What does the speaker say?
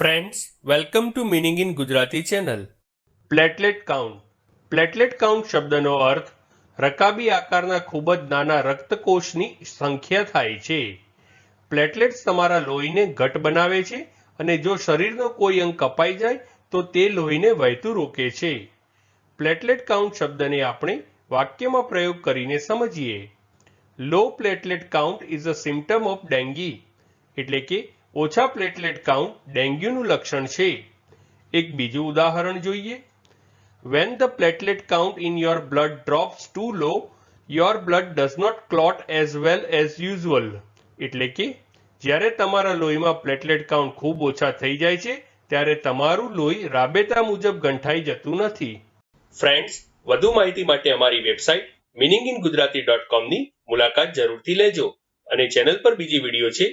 Friends welcome to meaning in Gujarati channel platelet count platelet count શબ્દનો અર્થ રકાબી આકારના ખૂબ જ નાના રક્તકોષની સંખ્યા થાય છે. પ્લેટલેટ્સ તમારા લોહીને ઘટ બનાવે છે અને જો શરીરનો કોઈ અંગ કપાઈ જાય તો તે લોહીને વહેતું રોકે છે. પ્લેટલેટ કાઉન્ટ શબ્દને આપણે વાક્યમાં પ્રયોગ કરીને સમજીએ. Low platelet count is a symptom of dengue એટલે કે ઓછા પ્લેટલેટ કાઉન્ટ ડેન્ગ્યુનું લક્ષણ છે. એક બીજું ઉદાહરણ જોઈએ. When the platelet count in your blood drops too low your blood does not clot as well as usual એટલે કે, જ્યારે તમારા લોહીમાં પ્લેટલેટ કાઉન્ટ ખૂબ ઓછા થઈ જાય છે, ત્યારે તમારું લોહી રાબેતા મુજબ ગંઠાઈ જતું નથી. ફ્રેન્ડ્સ વધુ માહિતી માટે અમારી website meaning in Gujarati dot કોમની મુલાકાત જરૂરથી લેજો અને ચેનલ પર બીજી વીડિયો છે